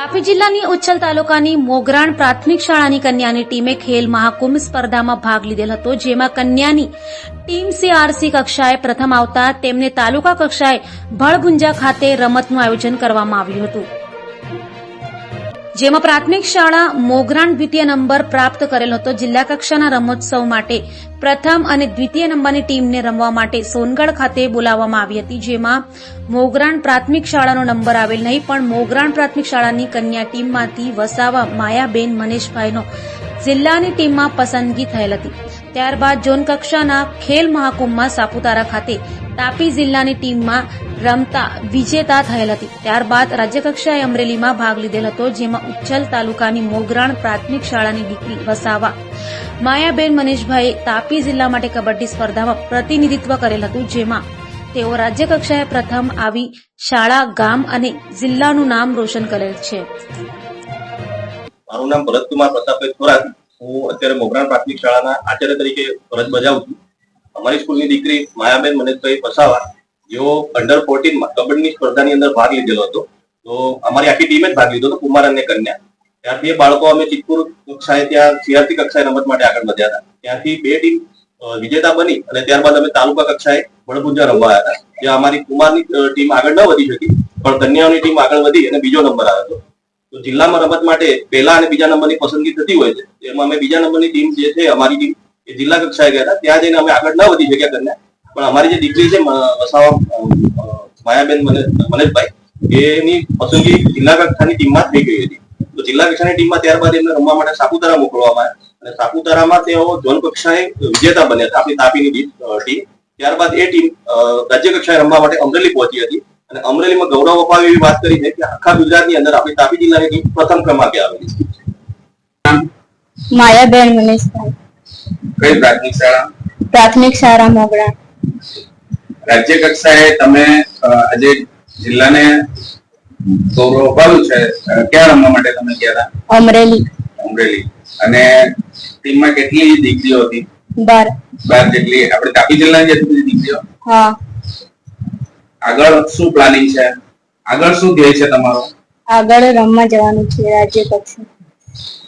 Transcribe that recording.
તાપી જિલ્લાની ઉચ્છલ તાલુકાની મોગરાણ પ્રાથમિક શાળાની કન્યાની ટીમે ખેલ મહાકુંભ સ્પર્ધામાં ભાગ લીધેલ હતો, જેમાં કન્યાની ટીમ સીઆરસી કક્ષાએ પ્રથમ આવતા તેમને તાલુકા કક્ષાએ ભળભુંજા ખાતે રમતનું આયોજન કરવામાં આવ્યું હતું. જેમાં પ્રાથમિક શાળા મોગરાણ દ્વિતીય નંબર પ્રાપ્ત કરેલ હતો. જિલ્લા કક્ષાના રમોત્સવ માટે પ્રથમ અને દ્વિતીય નંબરની ટીમને રમવા માટે સોનગઢ ખાતે બોલાવવામાં આવી હતી. જેમાં મોગરાણ પ્રાથમિક શાળાનો નંબર આવેલ નહીં, પણ મોગરાણ પ્રાથમિક શાળાની કન્યા ટીમમાંથી વસાવા માયાબેન મનીષભાઈનો જિલ્લાની ટીમમાં પસંદગી થયેલ હતી. ત્યારબાદ ઝોન કક્ષાના ખેલ મહાકુંભમાં સાપુતારા ખાતે તાપી જિલ્લાની ટીમમાં રમતા વિજેતા થયેલ હતી. ત્યારબાદ રાજ્યકક્ષાએ અમરેલીમાં ભાગ લીધેલ હતો, જેમાં ઉચ્છલ તાલુકાની મોગરાણ પ્રાથમિક શાળાની દીકરી વસાવા, માયાબેન મનીષભાઈ તાપી જિલ્લા માટે કબડ્ડી સ્પર્ધામાં પ્રતિનિધિત્વ કરેલ હતું, જેમાં તેઓ રાજ્યકક્ષાએ પ્રથમ આવી શાળા, ગામ અને જિલ્લાનું નામ રોશન કરેલ છે. મારું નામ ભરતકુમાર પ્રતાપભાઈ થોરાત હું અત્યારે મોગરાણ પ્રાથમિક શાળાના આચાર્ય તરીકે ફરજ બજાવું છું. અમારી સ્કૂલની દીકરી માયાબેન મનેશભાઈ વસાવા, જેઓ અંડર ફોર્ટીનમાં કબડ્ડીની સ્પર્ધાની અંદર ભાગ લીધેલો હતો. તો અમારી આખી ટીમે જ ભાગ લીધો હતો, કુમાર અને કન્યા. ત્યારથી એ બાળકો અમે ચિત્તપુર કક્ષાએ, ત્યાં સીઆરસી કક્ષાએ રમત માટે આગળ વધ્યા હતા. ત્યાંથી બે ટીમ વિજેતા બની અને ત્યારબાદ અમે તાલુકા કક્ષાએ બળપૂજા રમવા આવ્યા હતા. જ્યાં અમારી કુમારની ટીમ આગળ ન વધી શકી, પણ કન્યાઓની ટીમ આગળ વધી અને બીજો નંબર આવ્યો હતો. તો જિલ્લામાં રમત માટે પહેલા અને બીજા નંબરની પસંદગી થતી હોય છે. એમાં અમે બીજા નંબરની ટીમ જે છે, અમારી ટીમ એ જિલ્લા કક્ષાએ ગયા હતા. ત્યાં જઈને અમે આગળ ન વધી શક્યા કન્યા પણ અમારી જે દીકરી છે વસાવા માયાબેન મને- મનેશભાઈ એની પસંદગી જિલ્લા કક્ષાની ટીમમાં થઈ ગઈ હતી. તો જિલ્લા કક્ષાની ટીમમાં ત્યારબાદ એમને રમવા માટે સાપુતારા મોકલવામાં આવ્યા. અને સાપુતારામાં તેઓ ઝોન કક્ષાએ વિજેતા બન્યા હતા, આપણી તાપીની ટીમ ત્યારબાદ એ ટીમ રાજ્ય કક્ષાએ રમવા માટે અમરેલી પહોંચી હતી. અને અમરેલીમાં ગૌરવ અપાવે એવી વાત કરી છે કે આખા ગુજરાતની અંદર આપણી તાપી જિલ્લાની ટીમ પ્રથમ ક્રમાંકે આવેલી છે. માયાબેન મનીષભાઈ. કઈ પ્રાથમિક શાળા? પ્રાથમિક શાળા મોગરા. રાજ્ય કક્ષાએ તમે આજે જિલ્લાને ગૌરવ અપાવ્યું છે. ક્યાં રમવા માટે તમે ગયા હતા? અમરેલી. અમરેલી. અને ટીમમાં કેટલી દીકરીઓ હતી? બાર. બાર જેટલી. આપણે તાપી જિલ્લાની જેટલી દીકરીઓ? હા. આગળ શું પ્લાનિંગ છે? આગળ શું ધ્યેય છે તમારો? આગળ રમવા જવાનું છે, રાજ્ય કક્ષા